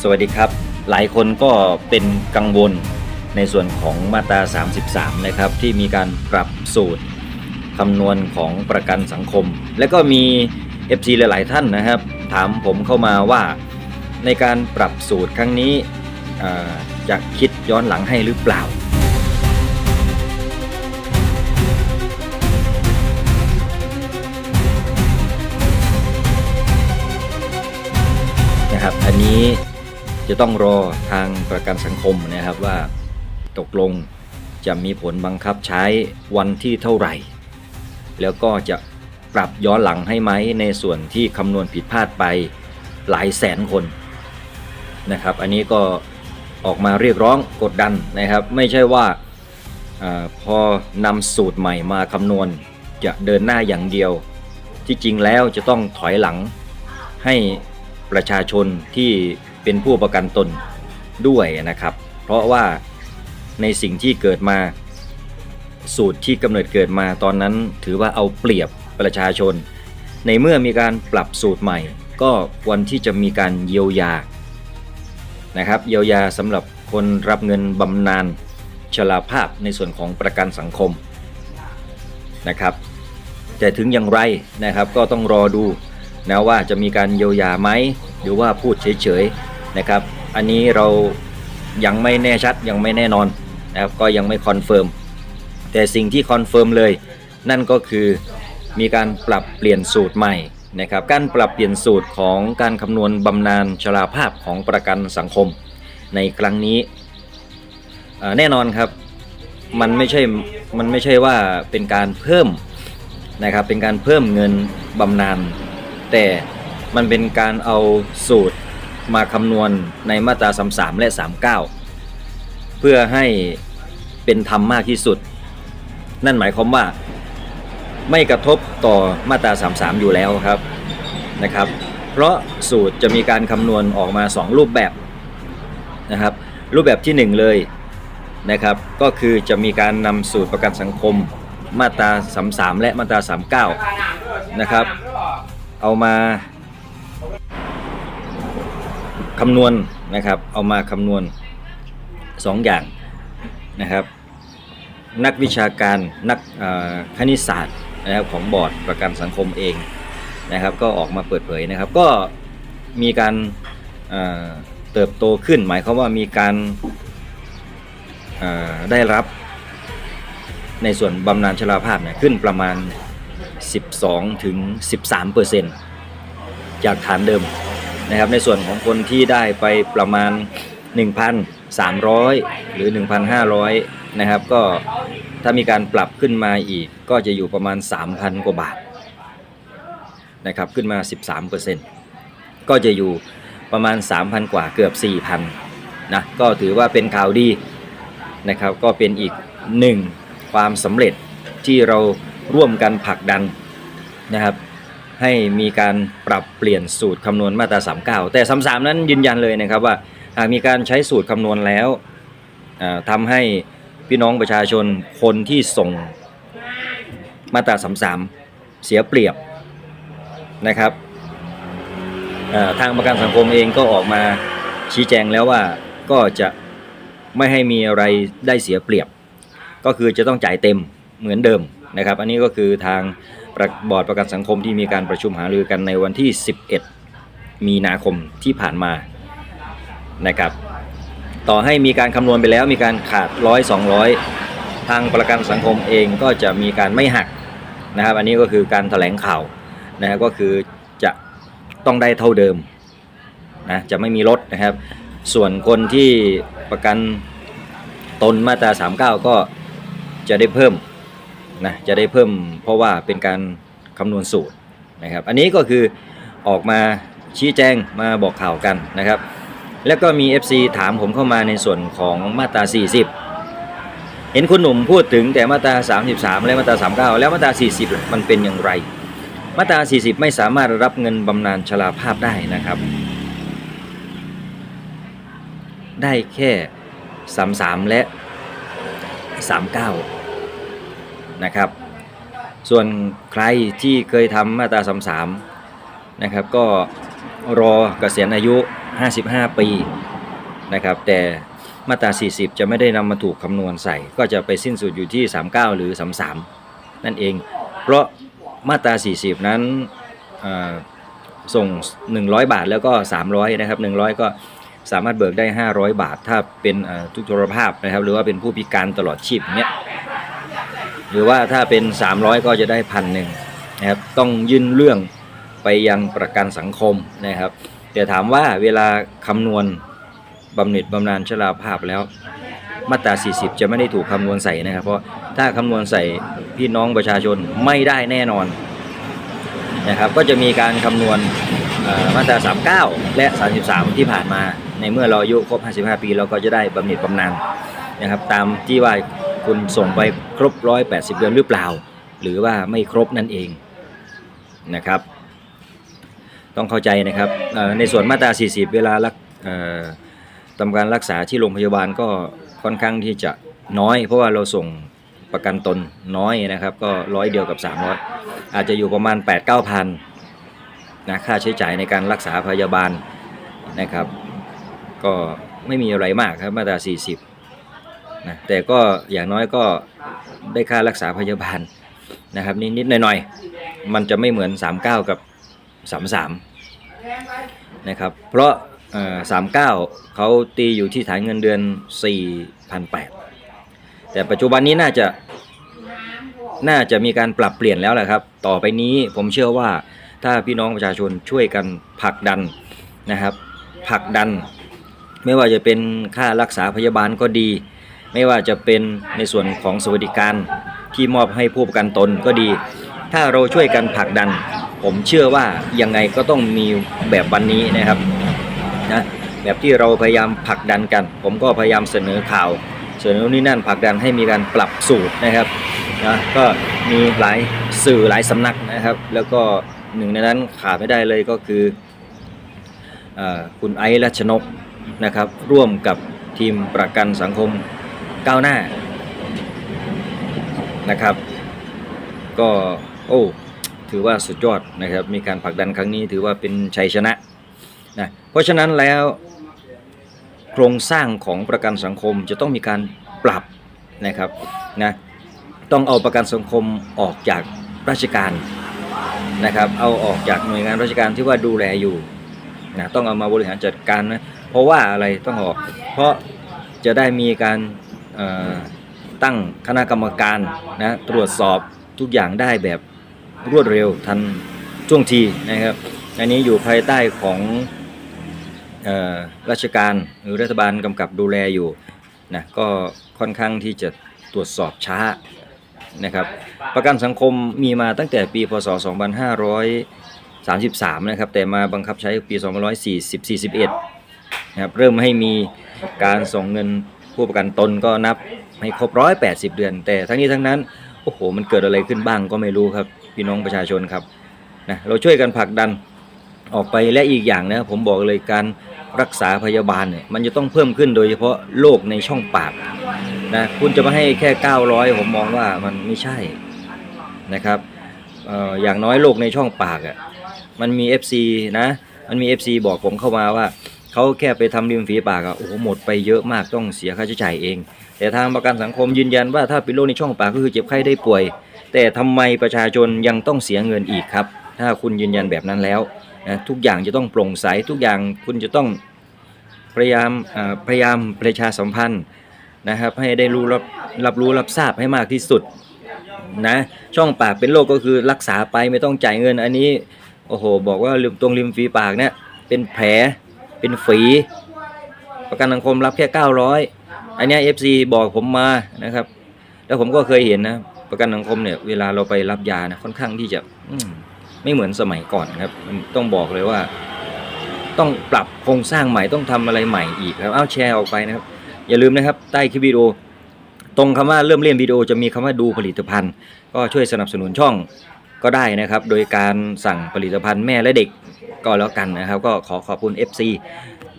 สวัสดีครับ หลายคนก็เป็นกังวลในส่วนของมาตรา 33 นะครับ ที่มีการปรับสูตรคำนวณของประกันสังคม และก็มี FC หลาย ๆ ท่านนะครับ ถามผมเข้ามาว่าในการปรับสูตรครั้งนี้จะคิดย้อนหลังให้หรือเปล่า นะครับ อันนี้ จะต้องรอทางประกันสังคมนะครับว่าตกลงจะมีผลบังคับใช้วันที่เท่าไหร่ แล้วก็จะปรับย้อนหลังให้ไหมในส่วนที่คำนวณผิดพลาดไปหลายแสนคนนะครับ อันนี้ก็ออกมาเรียกร้องกดดันนะครับ ไม่ใช่ว่าอพอนำสูตรใหม่มาคำนวณจะเดินหน้าอย่างเดียว ที่จริงแล้วจะต้องถอยหลังให้ประชาชนที่ เป็นผู้ประกันตนด้วยนะครับ เพราะว่าในสิ่งที่เกิดมาสูตรที่กำเนิดเกิดมาตอนนั้นถือว่าเอาเปรียบประชาชน ในเมื่อมีการปรับสูตรใหม่ ก็ควรที่จะมีการเยียวยานะครับ เยียวยาสำหรับคนรับเงินบำนาญชราภาพในส่วนของประกันสังคมนะครับ แต่ถึงอย่างไรนะครับก็ต้องรอดูนะว่าจะมีการเยียวยาไหมหรือว่าพูดเฉยๆ นะครับ อันนี้เรายังไม่แน่ชัดยังไม่แน่นอนนะครับก็ยังไม่คอนเฟิร์มแต่สิ่งที่คอนเฟิร์มเลย นั่นก็คือมีการปรับเปลี่ยนสูตรใหม่นะครับการปรับเปลี่ยนสูตรของการคำนวณบำนาญชราภาพของประกันสังคม ในครั้งนี้แน่นอนครับมันไม่ใช่มันไม่ใช่ว่าเป็นการเพิ่มนะครับเป็นการเพิ่มเงินบำนาญแต่มันเป็นการเอาสูตร มาคำนวณในมาตรา 33 และ 39 เพื่อให้เป็นธรรมมากที่สุด นั่นหมายความว่าไม่กระทบต่อมาตรา 33 อยู่แล้วครับนะครับ เพราะสูตรจะมีการคำนวณออกมา 2 รูปแบบนะครับ รูปแบบที่ 1 เลยนะครับ ก็คือจะมีการนำสูตรประกันสังคมมาตรา 33 และมาตรา 39 นะครับ เอามา คำนวณนะครับ เอามาคำนวณ 2 อย่างนะครับ นักวิชาการนักคณิตศาสตร์นะครับของบอร์ดประกันสังคมเองนะครับ ก็ออกมาเปิดเผยนะครับ ก็มีการเเติบโตขึ้น หมายความว่ามีการได้รับในส่วนบำนาญชราภาพเนี่ยขึ้นประมาณ 12ถึง13เปอร์เซ็นต์จากฐานเดิม นะครับในส่วนของคนที่ได้ไปประมาณ 1,300 หรือ 1,500 นะครับ ก็ถ้ามีการปรับขึ้นมาอีกก็จะอยู่ประมาณ 3,000 กว่าบาทนะครับขึ้นมา 13เปอร์เซ็นต์ก็จะอยู่ประมาณ 3,000 กว่าเกือบ 4,000 นะก็ถือว่าเป็นข่าวดีนะครับก็เป็นอีกหนึ่งความสำเร็จที่เราร่วมกันผลักดันนะครับ ให้มีการปรับเปลี่ยนสูตรคำนวณมาตรา 39 แต่ 33 นั้นยืนยันเลยนะครับว่าหากมีการใช้สูตรคำนวณแล้วอ่าทำให้พี่น้องประชาชนคนที่ส่งมาตรา 33 เสียเปรียบนะครับทางประกันสังคมเองก็ออกมาชี้แจงแล้วว่าก็จะไม่ให้มีอะไรได้เสียเปรียบ ก็คือจะต้องจ่ายเต็มเหมือนเดิมนะครับ อันนี้ก็คือทาง บอร์ดประกันสังคมที่มีการประชุมหารือกันในวันที่ 11 มีนาคมที่ผ่านมานะครับ ต่อให้มีการคำนวณไปแล้วมีการขาดร้อยสองร้อยทางประกันสังคมเองก็จะมีการไม่หักนะครับ อันนี้ก็คือการแถลงข่าวนะครับก็คือจะต้องได้เท่าเดิมนะจะไม่มีลดนะครับ ส่วนคนที่ประกันตนมาตรา 39 ก็จะได้เพิ่ม นะจะได้เพิ่มเพราะว่าเป็นการคำนวณสูตรนะครับ อันนี้ก็คือออกมาชี้แจงมาบอกข่าวกันนะครับ แล้วก็มี FC ถามผมเข้ามาในส่วนของมาตรา 40 เห็นคุณหนุ่มพูดถึงแต่มาตรา 33 และมาตรา 39 แล้วมาตรา 40 มันเป็นอย่างไร มาตรา 40 ไม่สามารถรับเงินบำนาญชราภาพได้นะครับ ได้แค่ 33 และ 39 นะครับ ส่วนใครที่เคยทำมาตรา33นะครับก็รอเกษียณอายุ 55 ปีนะครับ แต่มาตรา 40 จะไม่ได้นำมาถูกคำนวณใส่ ก็จะไปสิ้นสุดอยู่ที่ 39 หรือ 33 นั่นเอง เพราะมาตรา 40 นั้นส่ง 100 บาทแล้วก็ 300 นะครับ 100 ก็สามารถเบิกได้ 500 บาท ถ้าเป็นทุกพลภาพนะครับ หรือว่าเป็นผู้พิการตลอดชีพเนี้ย หรือว่าถ้าเป็น 300 ก็จะได้พันหนึ่งนะครับต้องยื่นเรื่องไปยังประกันสังคมนะครับ แต่ถามว่าเวลาคำนวณบำเหน็จบำนาญชราภาพแล้วมาตรา 40 จะไม่ได้ถูกคำนวณใส่นะครับ เพราะถ้าคำนวณใส่พี่น้องประชาชนไม่ได้แน่นอนนะครับ ก็จะมีการคำนวณมาตรา 39 และ 33 ที่ผ่านมา ในเมื่อเราอายุครบ 55 ปี เราก็จะได้บำเหน็จบำนาญนะครับ ตามที่ว่า คุณส่งไปครบ180เดือนหรือเปล่า หรือว่าไม่ครบนั่นเองนะครับ ต้องเข้าใจนะครับในส่วนมาตรา 40 เวลารักเอ่อทำการรักษาที่โรงพยาบาลก็ค่อนข้างที่จะน้อย เพราะว่าเราส่งประกันตนน้อยนะครับ ก็ร้อยเดียวกับ 300 อาจจะอยู่ประมาณ 8 9พันนะค่าใช้จ่ายในการรักษาพยาบาลนะครับ ก็ไม่มีอะไรมากครับมาตรา 40 นะแต่ก็อย่างน้อยก็ได้ค่ารักษาพยาบาลนะครับนิดๆหน่อยๆมันจะไม่เหมือน 39 กับ 33 นะครับ เพราะเอ่อ39เขาตีอยู่ที่ฐานเงินเดือน 4,800 แต่ปัจจุบันนี้น่าจะน่าจะมีการปรับเปลี่ยนแล้วแหละครับ ต่อไปนี้ผมเชื่อว่าถ้าพี่น้องประชาชนช่วยกันผลักดันนะครับผลักดัน ไม่ว่าจะเป็นค่ารักษาพยาบาลก็ดี ไม่ว่าจะเป็นในส่วนของสวัสดิการที่มอบให้ผู้ประกันตนก็ดี ถ้าเราช่วยกันผลักดัน ผมเชื่อว่ายังไงก็ต้องมีแบบวันนี้นะครับนะแบบที่เราพยายามผลักดันกัน ผมก็พยายามเสนอข่าว เสนอนี่นั่นผลักดันให้มีการปรับสูตรนะครับนะก็มีหลายสื่อหลายสำนักนะครับ แล้วก็หนึ่งในนั้นขาดไม่ได้เลยก็คือออคุณไอซ์รัชนกนะครับร่วมกับทีมประกันสังคม ก้าวหน้านะครับ ก็โอ้ถือว่าสุดยอดนะครับ มีการผลักดันครั้งนี้ถือว่าเป็นชัยชนะนะเพราะฉะนั้นแล้วโครงสร้างของประกันสังคมจะต้องมีการปรับนะครับนะต้องเอาประกันสังคมออกจากราชการนะครับ เอาออกจากหน่วยงานราชการที่ว่าดูแลอยู่นะต้องเอามาบริหารจัดการนะเพราะว่าอะไรต้องออก เพราะจะได้มีการ ตั้งคณะกรรมการนะตรวจสอบทุกอย่างได้แบบรวดเร็วทันท่วงทีนะครับ อันนี้อยู่ภายใต้ของอราชการหรือรัฐบาลกำกับดูแลอยู่นะก็ค่อนข้างที่จะตรวจสอบช้านะครับ ประกันสังคมมีมาตั้งแต่ปีพศ 2533 นะครับ แต่มาบังคับใช้ปี 2540 41นะครับเริ่มให้มีการส่งเงิน ผู้ประกันตนก็นับให้ครบ180เดือน แต่ทั้งนี้ทั้งนั้นโอ้โหมันเกิดอะไรขึ้นบ้างก็ไม่รู้ครับ พี่น้องประชาชนครับนะเราช่วยกันผลักดันออกไปและอีกอย่างนะผมบอกเลยการรักษาพยาบาลเนี่ยมันจะต้องเพิ่มขึ้นโดยเฉพาะโรคในช่องปากนะคุณจะมาให้แค่ 900 ผมมองว่ามันไม่ใช่นะครับอออย่างน้อยโรคในช่องปากอะ่ะมันมี FC นะมันมี FC บอกผมเข้ามาว่า เขาแค่ไปทำริมฝีปากอะ่ะโอ้โหหมดไปเยอะมากต้องเสียค่าใช้จ่ายเอง แต่ทางประกันสังคมยืนยันว่าถ้าเป็นโรคในช่องปากก็คือเจ็บไข้ได้ป่วย แต่ทำไมประชาชนยังต้องเสียเงินอีกครับ ถ้าคุณยืนยันแบบนั้นแล้วนะทุกอย่างจะต้องโปร่งใสทุกอย่างคุณจะต้องพยายามพยายามประชาสัมพันธ์นะครับให้ได้รู้รับรับรู้รับทราบให้มากที่สุดนะช่องปากเป็นโรคก็คือรักษาไปไม่ต้องจ่ายเงินอันนี้โอ้โหบอกว่าริมตรงริมฝีปากเนี่ยเป็นแผล เป็นฝี ประกันสังคมรับแค่900อันนี้ย FC บอกผมมานะครับ แล้วผมก็เคยเห็นนะ ประกันสังคมเนี่ยเวลาเราไปรับยานะค่อนข้างที่จะอมไม่เหมือนสมัยก่อนครับมันต้องบอกเลยว่า ต้องปรับโครงสร้างใหม่ต้องทำอะไรใหม่อีกครับเอาแชร์ออกไปนะครับ อย่าลืมนะครับ ใต้คลิปวิดีโอ ตรงคำว่าเริ่มเล่นวิดีโอจะมีคำว่าดูผลิตภัณฑ์ ก็ช่วยสนับสนุนช่องก็ได้นะครับ โดยการสั่งผลิตภัณฑ์แม่และเด็ก ก็แล้วกันนะครับ ก็ขอขอบคุณ FC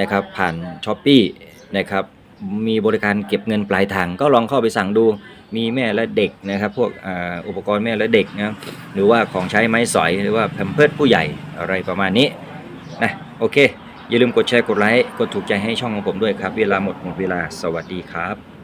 นะครับผ่านช้อปปีนะครับมีบริการเก็บเงินปลายทางก็ลองเข้าไปสั่งดูมีแม่และเด็กนะครับพวกอ่าอุปกรณ์แม่และเด็กนะหรือว่าของใช้ไม้สอยหรือว่าแพมเพิร์ดผู้ใหญ่อะไรประมาณนี้นะโอเค อย่าลืมกดแชร์กดไลค์กดถูกใจให้ช่องของผมด้วยครับ เวลาหมดหมดเวลาสวัสดีครับ